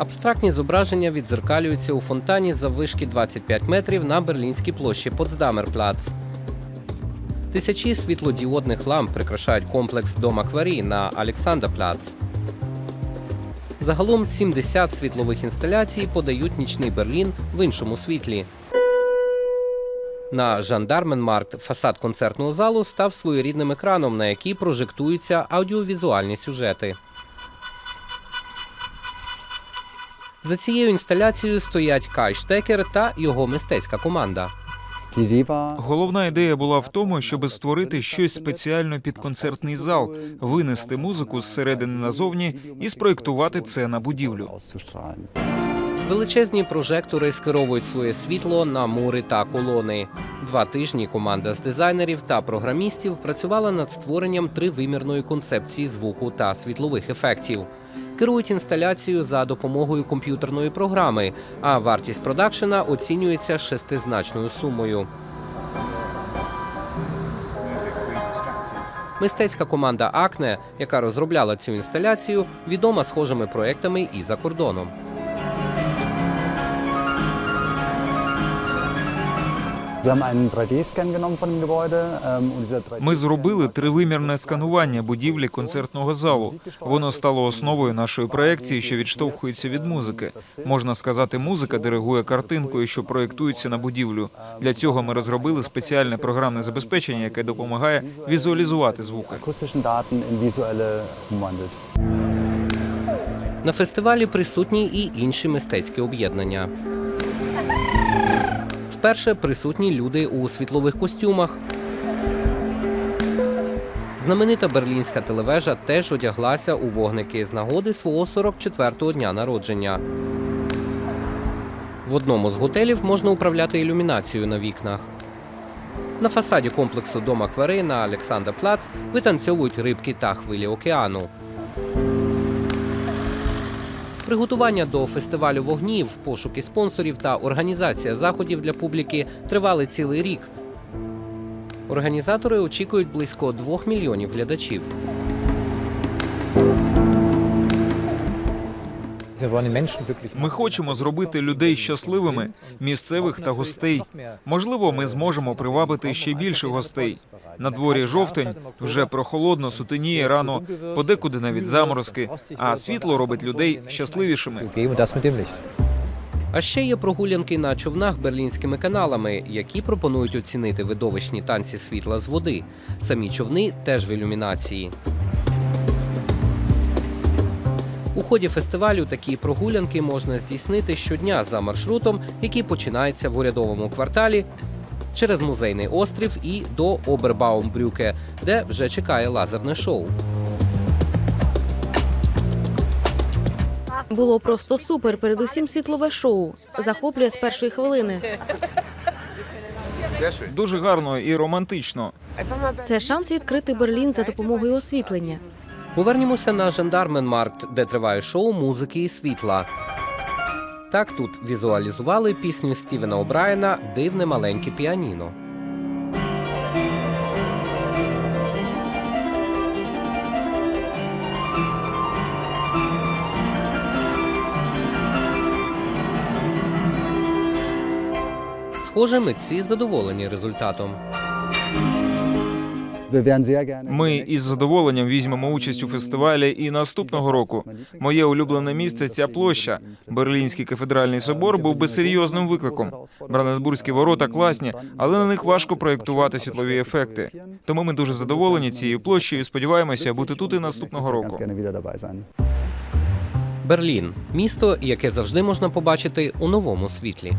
Абстрактні зображення відзеркалюються у фонтані заввишки 25 метрів на берлінській площі Потсдамерплац. Тисячі світлодіодних ламп прикрашають комплекс Дома Кварі на Александрплац. Загалом 70 світлових інсталяцій подають нічний Берлін в іншому світлі. На Жандарменмаркт фасад концертного залу став своєрідним екраном, на який прожектуються аудіовізуальні сюжети. За цією інсталяцією стоять Кай Штекер та його мистецька команда. Головна ідея була в тому, щоб створити щось спеціально під концертний зал, винести музику зсередини назовні і спроєктувати це на будівлю. Величезні прожектори скеровують своє світло на мури та колони. Два тижні команда з дизайнерів та програмістів працювала над створенням тривимірної концепції звуку та світлових ефектів. Керують інсталяцією за допомогою комп'ютерної програми, а вартість продакшена оцінюється шестизначною сумою. Мистецька команда Акне, яка розробляла цю інсталяцію, відома схожими проектами і за кордоном. Ми зробили тривимірне сканування будівлі концертного залу. Воно стало основою нашої проекції, що відштовхується від музики. Можна сказати, музика диригує картинкою, що проєктується на будівлю. Для цього ми розробили спеціальне програмне забезпечення, яке допомагає візуалізувати звуки. На фестивалі присутні і інші мистецькі об'єднання. Вперше присутні люди у світлових костюмах. Знаменита берлінська телевежа теж одяглася у вогники з нагоди свого 44-го дня народження. В одному з готелів можна управляти ілюмінацією на вікнах. На фасаді комплексу Дома Квари на Олександрплац витанцьовують рибки та хвилі океану. Приготування до фестивалю вогнів, пошуки спонсорів та організація заходів для публіки тривали цілий рік. Організатори очікують близько 2 мільйонів глядачів. Ми хочемо зробити людей щасливими, місцевих та гостей. Можливо, ми зможемо привабити ще більше гостей. На дворі жовтень вже прохолодно, сутеніє рано, подекуди навіть заморозки, а світло робить людей щасливішими. А ще є прогулянки на човнах берлінськими каналами, які пропонують оцінити видовищні танці світла з води. Самі човни теж в ілюмінації. У ході фестивалю такі прогулянки можна здійснити щодня за маршрутом, який починається в урядовому кварталі через музейний острів і до Обербаумбрюке, де вже чекає лазерне шоу. Було просто супер. Передусім світлове шоу. Захоплює з першої хвилини. Дуже гарно і романтично. Це шанс відкрити Берлін за допомогою освітлення. Повернімося на Жандарменмаркт, де триває шоу музики і світла. Так тут візуалізували пісню Стівена О'Брайена Дивне маленьке піаніно. Схоже, митці задоволені результатом. Ми із задоволенням візьмемо участь у фестивалі і наступного року. Моє улюблене місце ця площа. Берлінський кафедральний собор був би серйозним викликом. Бранденбурзькі ворота класні, але на них важко проєктувати світлові ефекти. Тому ми дуже задоволені цією площею. і Сподіваємося бути тут і наступного року. Берлін місто, яке завжди можна побачити у новому світлі.